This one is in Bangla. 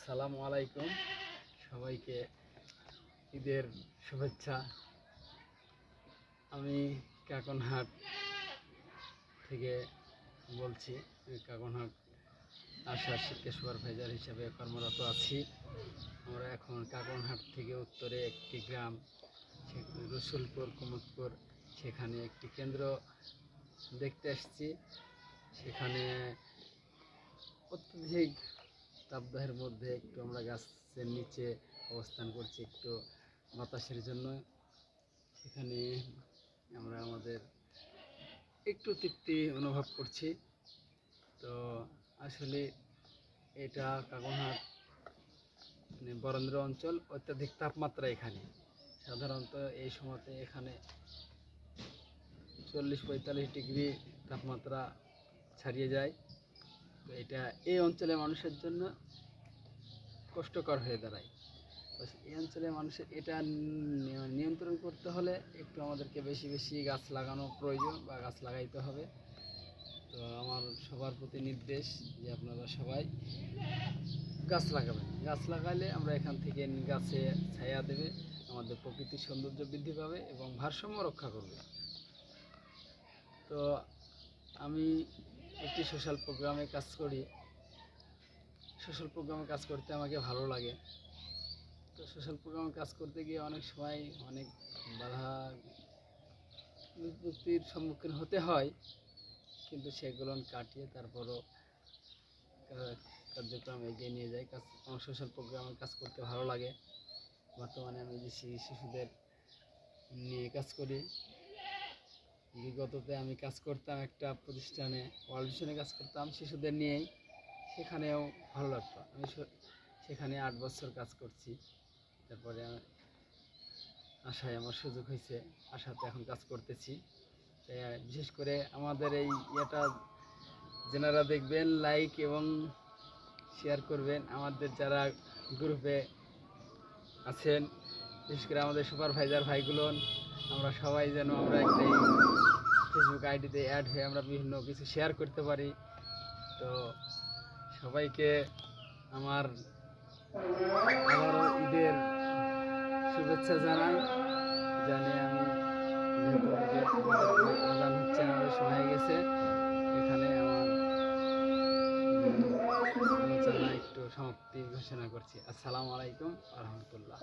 আসসালামু আলাইকুম। সবাইকে ঈদের শুভেচ্ছা। আমি কাকনহাট থেকে বলছি কাকনহাট আশার শিক্ষা সুপারভাইজার হিসেবে কর্মরত আছি। আমরা এখন কাকনহাট থেকে উত্তরে একটি গ্রাম রসুলপুর, কুমুদপুর, সেখানে একটি কেন্দ্র দেখতে আসছি সেখানে অত্যধিক তাপদাহের মধ্যে একটু আমরা গাছের নিচে অবস্থান করছি একটু বাতাসের জন্য। সেখানে আমরা আমাদের একটু তৃপ্তি অনুভব করছি। তো আসলে এটা কাকনহাট মানে বরেন্দ্র অঞ্চল অত্যাধিক তাপমাত্রা এখানে। সাধারণত এই সময়তে এখানে চল্লিশ পঁয়তাল্লিশ ডিগ্রি তাপমাত্রা ছাড়িয়ে যায়। তো এটা এই অঞ্চলের মানুষের জন্য কষ্টকর হয়ে দাঁড়ায়। এই অঞ্চলের মানুষের এটা নিয়ন্ত্রণ করতে হলে একটু আমাদেরকে বেশি বেশি গাছ লাগানো প্রয়োজন বা গাছ লাগাইতে হবে। তো আমার সবার প্রতি নির্দেশ যে আপনারা সবাই গাছ লাগাবেন। গাছ লাগালে আমরা এখান থেকে গাছে ছায়া দেবে, আমাদের প্রকৃতির সৌন্দর্য বৃদ্ধি পাবে এবং ভারসাম্য রক্ষা করবে। তো আমি একটি সোশ্যাল প্রোগ্রামে কাজ করি। সোশ্যাল প্রোগ্রামে কাজ করতে আমাকে ভালো লাগে। তো সোশ্যাল প্রোগ্রামে কাজ করতে গিয়ে অনেক সময় অনেক বাধা বিপত্তির সম্মুখীন হতে হয়। কিন্তু সেগুলো কাটিয়ে তারপরও কার্যক্রম এগিয়ে নিয়ে যায় কাজ, আমার সোশ্যাল প্রোগ্রামে কাজ করতে ভালো লাগে। বর্তমানে আমি যে শিশুদের নিয়ে কাজ করি বিগততে আমি কাজ করতাম একটা প্রতিষ্ঠানে, ওয়ার্ল্ড কাজ করতাম, শিশুদের নিয়েই। সেখানেও ভালো লাগতো। আমি সেখানে আট বছর কাজ করছি। তারপরে আশায় আমার সুযোগ হয়েছে, আশাতে এখন কাজ করতেছি। বিশেষ করে আমাদের এই ইয়েটা যেনারা দেখবেন, লাইক এবং শেয়ার করবেন, আমাদের যারা গ্রুপে আছেন, বিশেষ করে আমাদের সুপারভাইজার ভাইগুলো, আমরা সবাই যেন আমরা একটা আইডিতে অ্যাড হয়ে আমরা বিভিন্ন কিছু শেয়ার করতে পারি। তো সবাইকে আমার আবারও ঈদের শুভেচ্ছা জানাই। জানিয়ে আমি গেছে। এখানে আমার একটু সমাপ্তি ঘোষণা করছি। আসসালামু আলাইকুম আহমতুল্লাহ